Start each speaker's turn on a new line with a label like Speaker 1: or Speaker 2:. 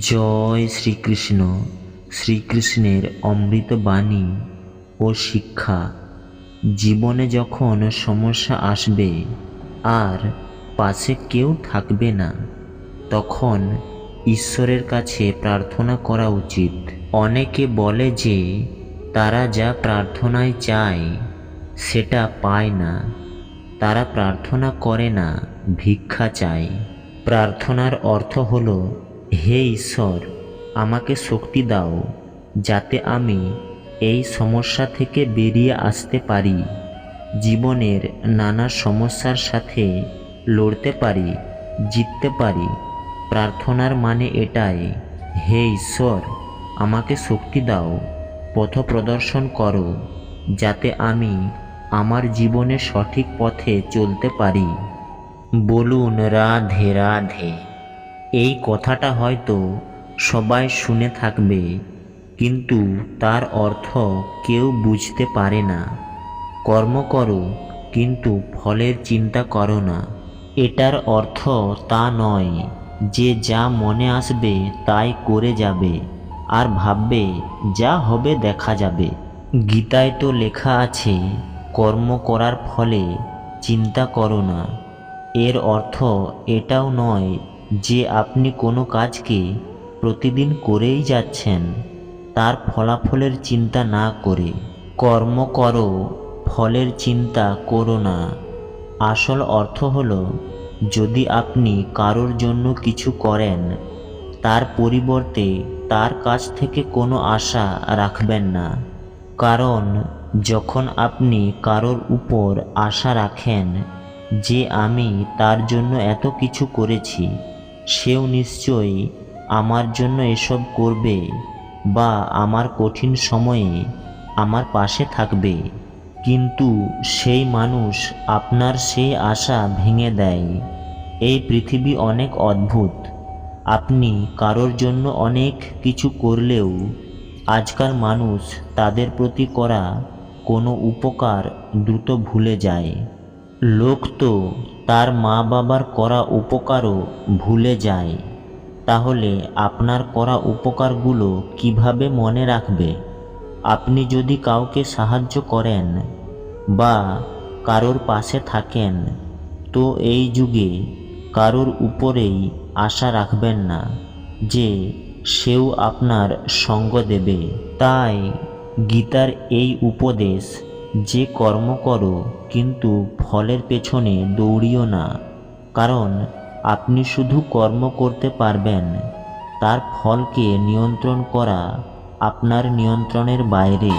Speaker 1: জয় শ্রীকৃষ্ণ। শ্রীকৃষ্ণের অমৃত বাণী ও শিক্ষা। জীবনে যখন সমস্যা আসবে, আর পাশে কেউ থাকবে না, তখন ঈশ্বরের কাছে প্রার্থনা করা উচিত। অনেকে বলে যে, তারা যা প্রার্থনায় চায়, সেটা পায় না। তারা প্রার্থনা করে না, ভিক্ষা চায়। প্রার্থনার অর্থ হলো হে ঈশ্বর, আমাকে শক্তি দাও, যাতে আমি এই সমস্যা থেকে বেরিয়ে আসতে পারি, জীবনের নানা সমস্যার সাথে লড়তে পারি, জিততে পারি। প্রার্থনার মানে এটাই, হে ঈশ্বর, আমাকে শক্তি দাও, পথ প্রদর্শন করো, যাতে আমি আমার জীবনে সঠিক পথে চলতে পারি। বলুন, রাধে রাধে। এই কথাটা হয়তো সবাই শুনে থাকবে, কিন্তু তার অর্থ কেউ বুঝতে পারে না। কর্ম করো, কিন্তু ফলের চিন্তা করো না। এটার অর্থ তা নয় যে যা মনে আসবে তাই করে যাবে, আর ভাববে যা হবে দেখা যাবে। গীতায় তো লেখা আছে, কর্ম করার ফলে চিন্তা করো না। এর অর্থ এটাও নয় যে আপনি কোনো কাজকে প্রতিদিন করেই যাচ্ছেন, তার ফলাফলের চিন্তা না করে। কর্ম করো, ফলের চিন্তা করো না। আসল অর্থ হলো, যদি আপনি কারোর জন্য কিছু করেন, তার পরিবর্তে তার কাছ থেকে কোনো আশা রাখবেন না। কারণ, যখন আপনি কারোর উপর আশা রাখেন, যে আমি তার জন্য এত কিছু করেছি সেও নিশ্চয়ই আমার জন্য এসব করবে বা আমার কঠিন সময়ে আমার পাশে থাকবে। কিন্তু সেই মানুষ আপনার সেই আশা ভেঙে দেয়। এই পৃথিবী অনেক অদ্ভুত। আপনি কারোর জন্য অনেক কিছু করলেও আজকাল মানুষ তাদের প্রতি করা কোনো উপকার দ্রুত ভুলে যায়। লোক তো তার মা বাবার করা উপকারও ভুলে যায়। তাহলে আপনার করা উপকারগুলো কীভাবে মনে রাখবে? আপনি যদি কাউকে সাহায্য করেন বা কারোর পাশে থাকেন, তো এই যুগে কারোর উপরেই আশা রাখবেন না যে সেও আপনার সঙ্গ দেবে। তাই গীতার এই উপদেশ যে কর্ম করো, কিন্তু ফলের পেছনে দৌড়িও না। কারণ আপনি শুধু কর্ম করতে পারবেন, তার ফলকে নিয়ন্ত্রণ করা আপনার নিয়ন্ত্রণের বাইরে।